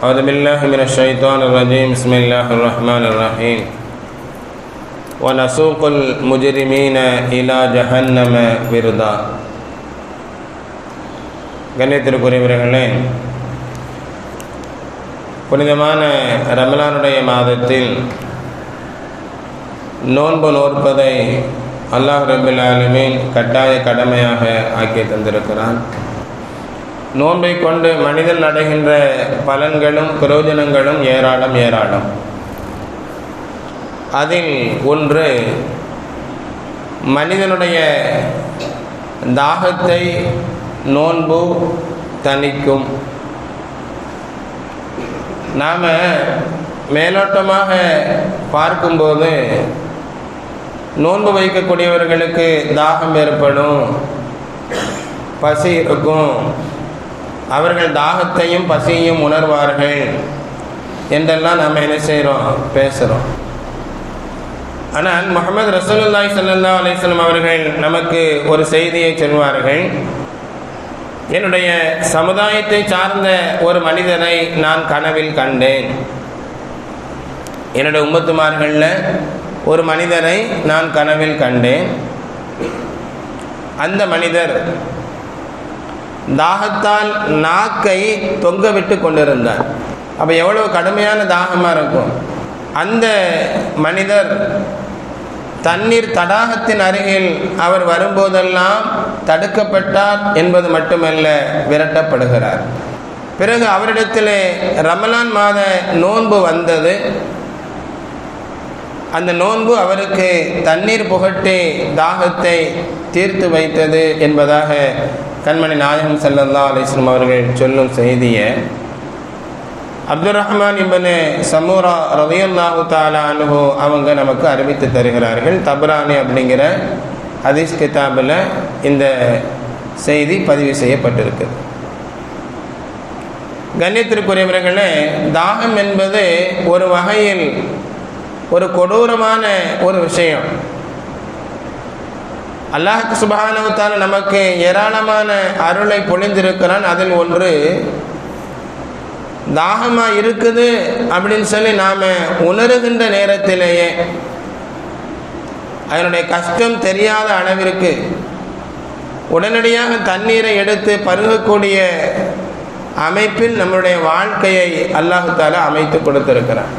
أعوذ بالله من الشيطان الرجيم بسم الله الرحمن الرحيم ونسوق المجرمين إلى جهنم وردا கண்ணியத்திற்குரியவர்களே புனிதமான ரமலானுடைய மாதத்தில் நோன்பு நோற்பதை அல்லாஹ் ரபில் ஆலமீன் கட்டாய கடமையாக ஆக்கி தந்திருக்கிறான் நோன்பை கொண்டு மனிதன் அடைகின்ற பலன்களும் பிரயோஜனங்களும் ஏராளம் ஏராளம். அதில் ஒன்று மனிதனுடைய தாகத்தை நோன்பு தணிக்கும். நாம் மேலோட்டமாக பார்க்கும்போது நோன்பு வைக்கக்கூடியவர்களுக்கு தாகம் ஏற்படும் பசி இருக்கும் அவர்கள் தாகத்தையும் பசியையும் உணர்வார்கள் என்றெல்லாம் நாம் என்ன செய்கிறோம் பேசுகிறோம் ஆனால் முகமது ரசூலுல்லாய் சல்லா அலிஸ்லம் அவர்கள் நமக்கு ஒரு செய்தியை சொல்வார்கள். என்னுடைய சமுதாயத்தை சார்ந்த ஒரு மனிதனை நான் கனவில் கண்டேன். என்னுடைய உம்மத்துமார்களில் ஒரு மனிதனை நான் கனவில் கண்டேன். அந்த மனிதர் தாகத்தால் நாக்கை தொங்க விட்டு கொண்டிருந்தார். அப்போ எவ்வளவு கடுமையான தாகமாக இருக்கும். அந்த மனிதர் தண்ணீர் தடாகத்தின் அருகில் அவர் வரும்போதெல்லாம் தடுக்கப்பட்டார் என்பது மட்டுமல்ல விரட்டப்படுகிறார். பிறகு அவரிடத்திலே ரமலான் மாத நோன்பு வந்தது. அந்த நோன்பு அவருக்கு தண்ணீர் புகட்டி தாகத்தை தீர்த்து வைத்தது என்பதாக கண்மணி நாயகம் சல்லல்லா அலிஸ்லம் அவர்கள் சொல்லும் செய்தியை அப்துல் ரஹ்மான் இபனு சமூரா ரதையல்லாஹு தாலா அனுபவ அவங்க நமக்கு அறிவித்து தருகிறார்கள். தபரானி அப்படிங்கிற ஹதீஸ் கிதாபில் இந்த செய்தி பதிவு செய்யப்பட்டிருக்கு. கண்ணியத்திற்குரியவர்களே தாகம் என்பது ஒரு வகையில் ஒரு கொடூரமான ஒரு விஷயம். அல்லாஹ் சுபானவத்தால் நமக்கு ஏராளமான அருளை பொழிந்திருக்கிறான் அதில் ஒன்று தாகமாக இருக்குது அப்படின்னு சொல்லி நாம் உணருகின்ற நேரத்திலேயே அதனுடைய கஷ்டம் தெரியாத அளவிற்கு உடனடியாக தண்ணீரை எடுத்து பருகக்கூடிய அமைப்பில் நம்முடைய வாழ்க்கையை அல்லாஹு தாலா அமைத்து கொடுத்திருக்கிறான்.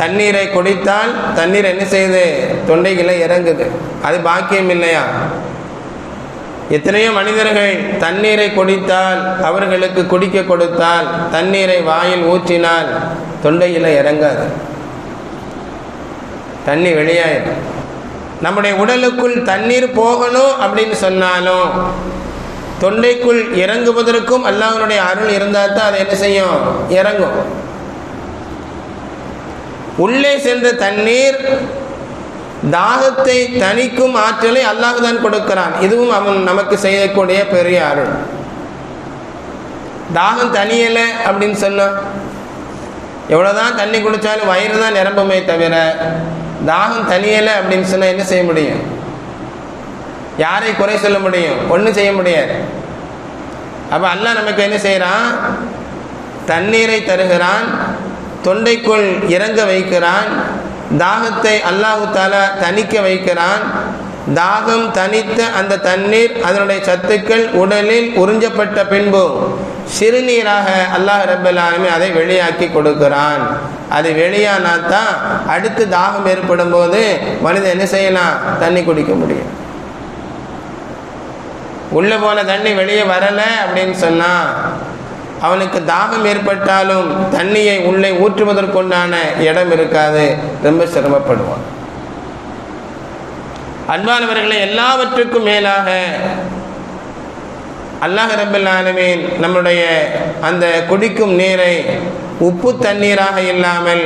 தண்ணீரை குடித்தால் தண்ணீர் என்ன செய்யுது தொண்டைகளை இறங்குது. அது பாக்கியம் இல்லையா எத்தனையோ மனிதர்கள் தண்ணீரை குடித்தால் அவர்களுக்கு குடிக்க கொடுத்தால் தண்ணீரை வாயில் ஊற்றினால் தொண்டையில் இறங்காது. தண்ணி வெளியாயிடும். நம்முடைய உடலுக்குள் தண்ணீர் போகணும் அப்படின்னு சொன்னாலும் தொண்டைக்குள் இறங்குவதற்கும் அல்லாஹனுடைய அருள் இருந்தால் தான் அதை என்ன செய்யும்? இறங்கும். உள்ளே சென்ற தண்ணீர் தாகத்தை தணிக்கும் ஆற்றலை அல்லாஹுதான் கொடுக்கிறான். இதுவும் அவன் நமக்கு செய்யக்கூடிய பெரிய அருள். தாகம் தனியலை அப்படின்னு சொன்னான் எவ்வளோதான் தண்ணி குடித்தாலும் வயிறு தான் நிரம்புமே தவிர தாகம் தனியலை அப்படின்னு சொன்னால் என்ன செய்ய முடியும்? யாரை குறை சொல்ல முடியும்? ஒன்றும் செய்ய முடியாது. அப்போ அல்லாஹ் நமக்கு என்ன செய்கிறான் தண்ணீரை தருகிறான் தொண்டைக்குள் இறங்க வைக்கிறான் தாகத்தை அல்லாஹு தாலா தணிக்க வைக்கிறான். தாகம் தனித்த அந்த தண்ணீர் அதனுடைய சத்துக்கள் உடலில் உறிஞ்சப்பட்ட பின்பு சிறுநீராக அல்லாஹ் ரபுல்லாலுமே அதை வெளியாக்கி கொடுக்கிறான். அது வெளியானா தான் அடுத்து தாகம் ஏற்படும் போது மனிதன் என்ன செய்யலாம்? தண்ணி குடிக்க முடியும். உள்ளே போன தண்ணி வெளியே வரலை அப்படின்னு சொன்னால் அவனுக்கு தாகம் ஏற்பட்டாலும் தண்ணியை உள்ளே ஊற்றுவதற்குண்டான இடம் இருக்காது. ரொம்ப சிரமப்படுவான். அன்பானவர்களை எல்லாவற்றுக்கும் மேலாக அல்லாஹ் ரபுல் ஆலமீன் நம்முடைய அந்த குடிக்கும் நீரை உப்பு தண்ணீராக இல்லாமல்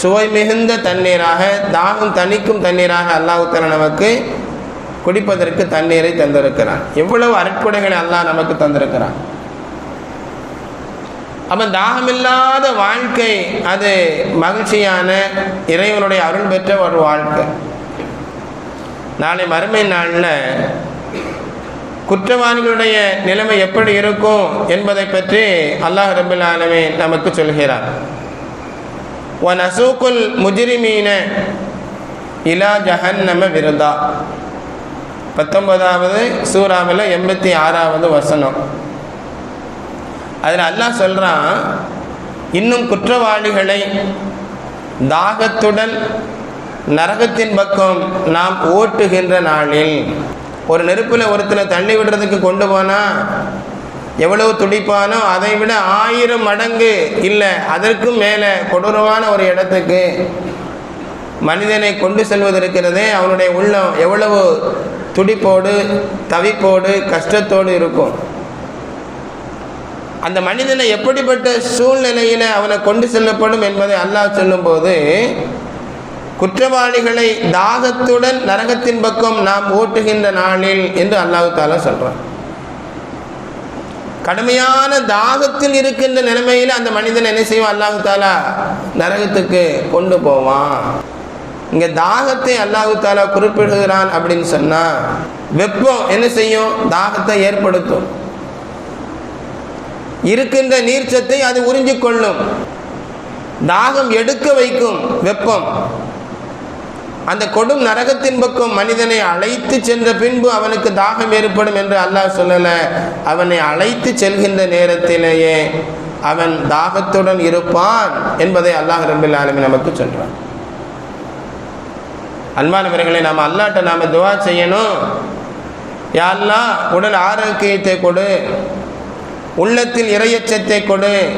சுவை மிகுந்த தண்ணீராக தாகம் தணிக்கும் தண்ணீராக அல்லாஹுத்தர நமக்கு குடிப்பதற்கு தண்ணீரை தந்திருக்கிறான். எவ்வளவு அற்புடைகளை அல்லாஹ் நமக்கு தந்திருக்கிறான். அப்ப தாகமில்லாத வாழ்க்கை அது மகிழ்ச்சியான இறைவனுடைய அருள் பெற்ற ஒரு வாழ்க்கை. நாளை மறுமை நாளில் குற்றவாளிகளுடைய நிலைமை எப்படி இருக்கும் என்பதை பற்றி அல்லாஹ் ரபுல் ஆலமே நமக்கு சொல்கிறார். ஒன் அசூக்குல் முஜிரிமீன இலா ஜஹன்னம விருதா. பத்தொன்பதாவது சூறாவில் எண்பத்தி ஆறாவது வசனம். அதில் அல்லாஹ் சொல்கிறான் இன்னும் குற்றவாளிகளை தாகத்துடன் நரகத்தின் பக்கம் நாம் ஓட்டுகின்ற நாளில் ஒரு நெருப்பில் ஒருத்தனை தள்ளி விடுறதுக்கு கொண்டு போனால் எவ்வளவு துடிப்பானோ அதை விட ஆயிரம் மடங்கு இல்லை அதற்கும் மேலே கொடூரமான ஒரு இடத்துக்கு மனிதனை கொண்டு செல்வது இருக்கிறதே அவனுடைய உள்ளம் எவ்வளவு துடிப்போடு தவிப்போடு கஷ்டத்தோடு இருக்கும். அந்த மனிதனை எப்படிப்பட்ட சூழ்நிலையில் அவனை கொண்டு செல்லப்படும் என்பதை அல்லாஹ் சொல்லும்போது குற்றவாளிகளை தாகத்துடன் நரகத்தின் பக்கம் நாம் ஓட்டுகின்ற நாளில் என்று அல்லாஹு தாலா சொல்றான். கடுமையான தாகத்தில் இருக்கின்ற நிலைமையில் அந்த மனிதன் என்ன செய்வான்? அல்லாஹு தாலா நரகத்துக்கு கொண்டு போவான். இங்க தாகத்தை அல்லாஹு தாலா குறிப்பிடுகிறான் அப்படின்னு சொன்னா வெப்பம் என்ன செய்யும்? தாகத்தை ஏற்படுத்தும். இருக்கின்ற நீர்ச்சத்தை அது உறிஞ்சிக் கொள்ளும். தாகம் எடுக்க வைக்கும் வெப்பம். அந்த கொடும் நரகத்தின் பக்கம் மனிதனை அழைத்து சென்ற பின்பு அவனுக்கு தாகம் ஏற்படும் என்று அல்லாஹ் சொல்லல. அவனை அழைத்து செல்கின்ற நேரத்திலேயே அவன் தாகத்துடன் இருப்பான் என்பதை அல்லாஹ் ரபில் ஆலமி நமக்கு சொல்றான். அன்பானவர்களை நாம் அல்லாட்ட நாம துவா செய்யணும். யாரெல்லாம் உடல் ஆரோக்கியத்தை கொடு. உள்ளத்தில் இறையச்சத்தை கொடு.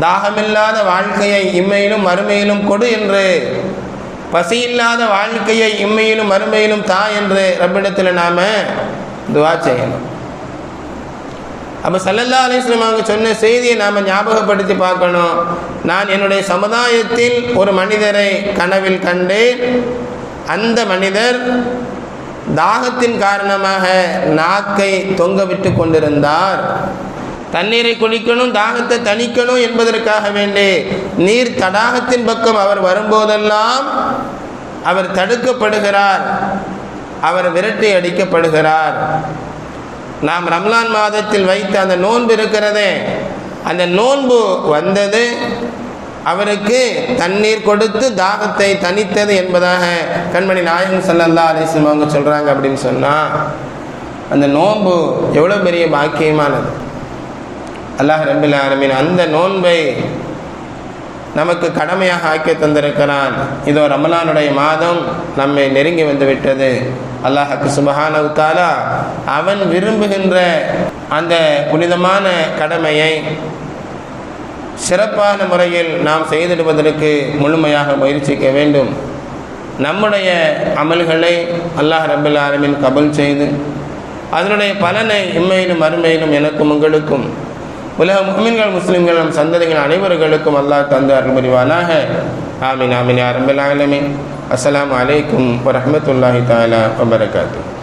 தாகமில்லாத வாழ்க்கையை இம்மையிலும் மறுமையிலும் கொடு என்று. பசியில்லாத வாழ்க்கையை இம்மையிலும் மறுமையிலும் தா என்று ரப்பிடத்தில் நாம் துவா செய்யணும். அப்போ சல்லல்லா அலிஸ்லாம் அவங்க சொன்ன செய்தியை நாம் ஞாபகப்படுத்தி பார்க்கணும். நான் என்னுடைய சமுதாயத்தில் ஒரு மனிதரை கனவில் கண்டேன். அந்த மனிதர் தாகத்தின் காரணமாக நாக்கை தொங்க விட்டு கொண்டிருந்தார். தண்ணீரை குளிக்கணும் தாகத்தை தணிக்கணும் என்பதற்காக வேண்டி நீர் தடாகத்தின் பக்கம் அவர் வரும்போதெல்லாம் அவர் தடுக்கப்படுகிறார். அவர் விரட்டி அடிக்கப்படுகிறார். நாம் ரம்லான் மாதத்தில் வைத்த அந்த நோன்பு இருக்கிறதே அந்த நோன்பு வந்தது அவருக்கு தண்ணீர் கொடுத்து தாகத்தை தனித்தது என்பதாக கண்மணி நாயகம் சல்லல்லா அலிஸ்லம் அவங்க சொல்கிறாங்க அப்படின்னு சொன்னால் அந்த நோன்பு எவ்வளோ பெரிய பாக்கியமானது. அல்லாஹ் ரபில் ஆலமீன் அந்த நோன்பை நமக்கு கடமையாக ஆக்கி தந்திருக்கிறான். இதோ ரமலானுடைய மாதம் நம்மை நெருங்கி வந்து விட்டது. அல்லாஹுக்கு சுபஹானவு அவன் விரும்புகின்ற அந்த புனிதமான கடமையை சிறப்பான முறையில் நாம் செய்திடுவதற்கு முழுமையாக முயற்சிக்க வேண்டும். நம்முடைய அமல்களை அல்லாஹ் ரபுல் ஆலமின் கபல் செய்து அதனுடைய பலனை இம்மையிலும் அருமையிலும் எனக்கும் உங்களுக்கும் உலக முஸ்லிம்கள் முஸ்லிம்கள் நம் சந்ததிகள் அனைவர்களுக்கும் அல்லாஹ் தந்து அருள்புரிவானாக. ஆமின் ஆமீன் ஆமீன் அரபுல் ஆலமின். அஸ்லாம் அலைக்கும் வரமத்துல்லாஹி தாலா வபரகாத்துஹு.